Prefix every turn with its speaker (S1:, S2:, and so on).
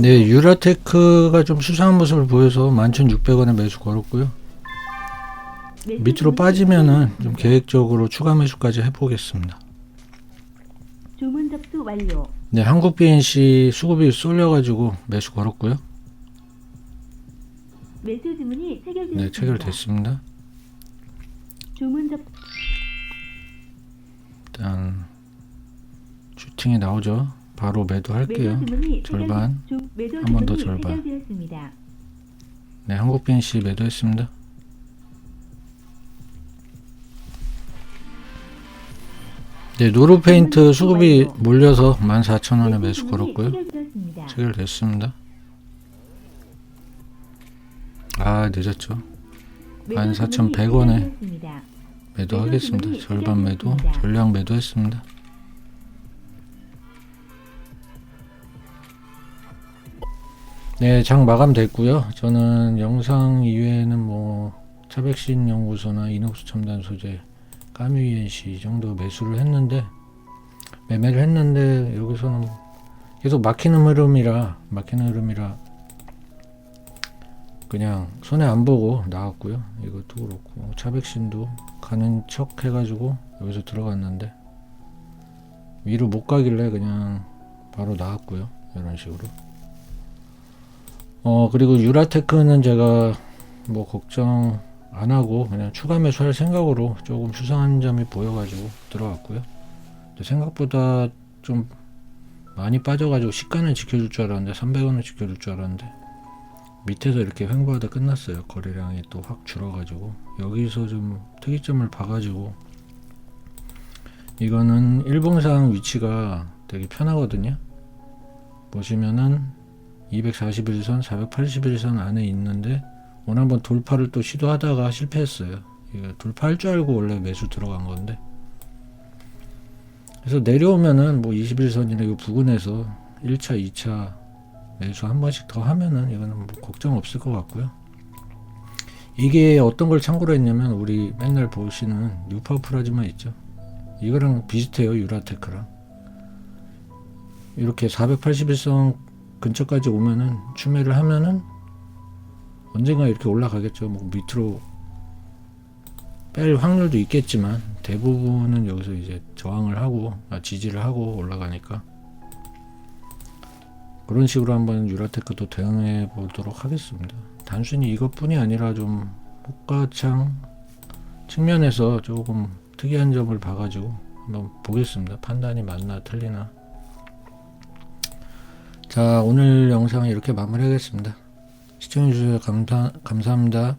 S1: 네, 유라테크가 좀 수상한 모습을 보여서 11,600원에 매수 걸었고요. 밑으로 빠지면은 좀. 계획적으로 추가 매수까지 해보겠습니다.
S2: 주문 접수 완료.
S1: 네, 한국 BNC 수급이 쏠려가지고 매수 걸었고요.
S2: 매수 주문이 체결되었습니다.
S1: 네, 체결됐습니다.
S2: 주문 접
S1: 일단 슈팅이 나오죠. 바로 매도할게요. 절반.
S2: 매도
S1: 한번더
S2: 주문이
S1: 절반. 네, 한국 BNC 매도했습니다. 네, 노루페인트 수급이 몰려서 14,000원에 매수 걸었고요. 체결됐습니다. 아, 늦었죠.
S2: 매도
S1: 14,100
S2: 주문이
S1: 원에
S2: 체결되었습니다.
S1: 매도하겠습니다.
S2: 주문이
S1: 절반 매도. 전량 매도했습니다. 네, 장 마감됐고요. 저는 영상 이외에는 뭐 차백신 연구소나 이녹스 첨단 소재, 까뮤이엔시 이 정도 매수를 했는데 매매를 했는데 여기서는 계속 막히는 흐름이라 막히는 흐름이라 그냥 손해 안 보고 나왔고요. 이것도 그렇고 차백신도 가는 척 해가지고 여기서 들어갔는데 위로 못 가길래 그냥 바로 나왔고요. 이런 식으로. 어 그리고 유라테크는 제가 뭐 걱정 안 하고 그냥 추가 매수할 생각으로 조금 수상한 점이 보여가지고 들어갔고요. 생각보다 좀 많이 빠져가지고 시가는 지켜줄 줄 알았는데 300원은 지켜줄 줄 알았는데 밑에서 이렇게 횡보하다 끝났어요. 거래량이 또 확 줄어가지고 여기서 좀 특이점을 봐가지고 이거는 일봉상 위치가 되게 편하거든요. 보시면은 241선, 481선 안에 있는데 오늘 한번 돌파를 또 시도하다가 실패했어요. 돌파할 줄 알고 원래 매수 들어간 건데 그래서 내려오면은 뭐 21선이나 이 부근에서 1차, 2차 매수 한 번씩 더 하면은 이거는 뭐 걱정 없을 것 같고요. 이게 어떤 걸 참고로 했냐면 우리 맨날 보시는 뉴파워 프라즈마 있죠. 이거랑 비슷해요 유라테크랑. 이렇게 481선 근처까지 오면은 추매를 하면은 언젠가 이렇게 올라가겠죠. 뭐 밑으로 뺄 확률도 있겠지만 대부분은 여기서 이제 저항을 하고 아, 지지를 하고 올라가니까 그런 식으로 한번 유라테크도 대응해 보도록 하겠습니다. 단순히 이것뿐이 아니라 좀 호가창 측면에서 조금 특이한 점을 봐가지고 한번 보겠습니다. 판단이 맞나 틀리나. 자 오늘 영상은 이렇게 마무리하겠습니다. 시청해주셔서 감사, 감사합니다.